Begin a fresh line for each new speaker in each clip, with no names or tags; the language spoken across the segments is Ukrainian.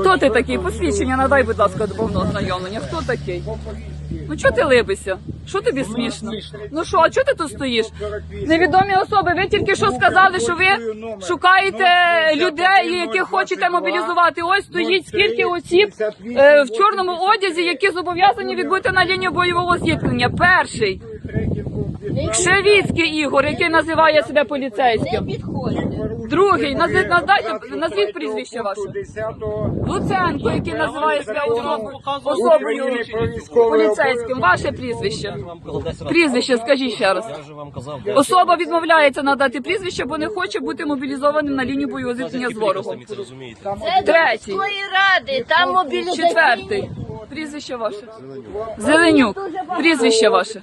Хто ти такий? Посвідчення надай, будь ласка, до повного знайомлення. Хто такий? Ну чого ти либися? Що тобі смішно? Ну що, а чого ти тут стоїш? Невідомі особи, ви тільки що сказали, що ви шукаєте людей, яких хочете мобілізувати. Ось стоїть скільки осіб е, в чорному одязі, які зобов'язані відбути на лінію бойового зіткнення. Перший Кшевіцький Ігор, який називає себе поліцейським. Другий, назви- назвайте, назвіть прізвище ваше. Луценко, який називає себе особою, особою поліцейським. Ваше прізвище. Прізвище, скажіть ще раз.
Я вже вам казав.
Особа відмовляється надати прізвище, бо не хоче бути мобілізованим на лінію бойового зіткнення з ворогом.
Самі це розумієте.
Третій.
міської ради, там мобілізаційні.
Четвертий. Прізвище ваше. Зеленюк. Прізвище ваше.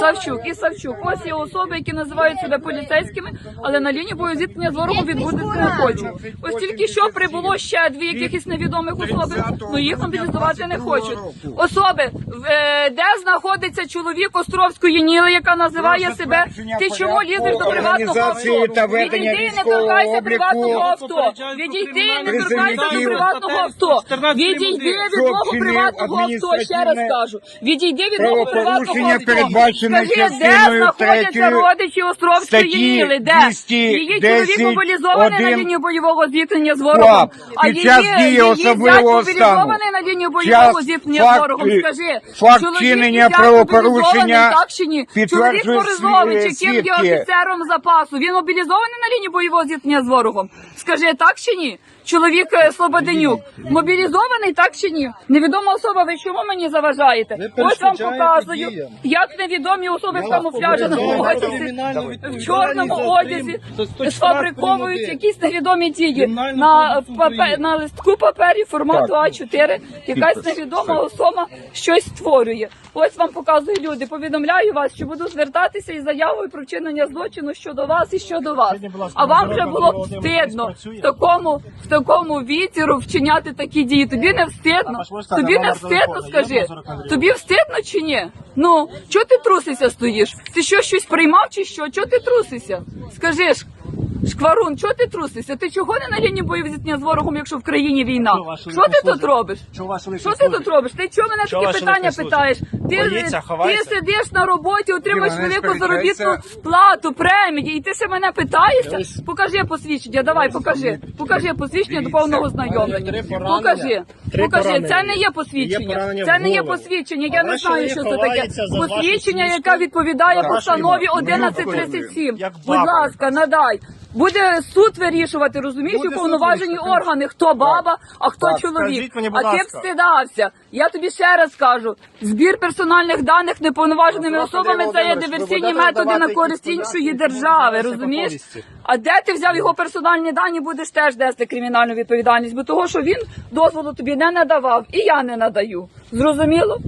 Савчук і Савчук. Ось є особи, які називають себе поліцейськими, але на лінії бойового зіткнення з ворогом відбудеться не хочуть. Ось тільки що прибуло ще дві якихось невідомих особи, ну їх мобілізувати не хочуть. Особи, е, де знаходиться чоловік Островської Ніли, яка називає себе Ти чому лізеш до приватного авто? Відійди, не торкайся приватного авто. Відійди, не торкайся до приватного авто. Відійди від мого приватного авто. Ще раз кажу. Відійди від мого приватного
передбачене
Скажи, де знаходяться родичі Островської Ніли? Де? Її чоловік мобілізований на лінію бойового зіткнення з ворогом. А її, її зять мобілізований на лінію бойового зіткнення з ворогом.
е,
Скажи,
факт чинення правопорушення?
Чоловік Борисович, яким є офіцером запасу, він мобілізований на лінії бойового зіткнення з ворогом? Скажи, так чи ні? Чоловік е, Слободенюк мобілізований, так чи ні? Невідома особа, ви чому мені заважаєте? Ось вам показую, як невідомі особи в камуфляжі одязі, в чорному одязі сфабриковують якісь невідомі дії. На, папе- на листку папері формату А4. Якась невідома особа щось створює. Ось вам показую люди. Повідомляю вас, що буду звертатися із заявою про вчинення злочину щодо вас і щодо вас. А вам вже було б стидно в такому в такому віці вчиняти такі дії. Тобі не встидно? Тобі не встидно, скажи. Тобі встидно чи ні? Ну чого ти трусися стоїш? Ти що щось приймав чи що? Чого ти трусися? Скажи ж. Шкварун, чого ти трусишся? Ти чого не на лінії зіткнення з ворогом, якщо в країні війна?
Що
Що ти тут робиш?
Що
ти
служби?
тут робиш? Ти чого мене такі питання питаєш? Ти,
Боїться,
ти сидиш на роботі, отримуєш
Іване,
велику заробітну плату, премії, і ти ще мене питаєшся? Покажи посвідчення, давай, покажи. Покажи посвідчення до повного знайомлення. Покажи. Покажи, це не є посвідчення. Це не є посвідчення. Я не знаю, що це таке. Посвідчення, яке відповідає постанові 1137.
Як
Будь ласка, надай. Буде суд вирішувати, розумієш, уповноважені органи, хто баба, а хто чоловік. а ти б
ласка.
встидався. Я тобі ще раз кажу: збір персональних даних неповноваженими особами це є диверсійні методи на користь іншої держави. Розумієш? А де ти взяв його персональні дані, будеш теж нести кримінальну відповідальність, бо того, що він дозволу тобі не надавав, і я не надаю. Зрозуміло?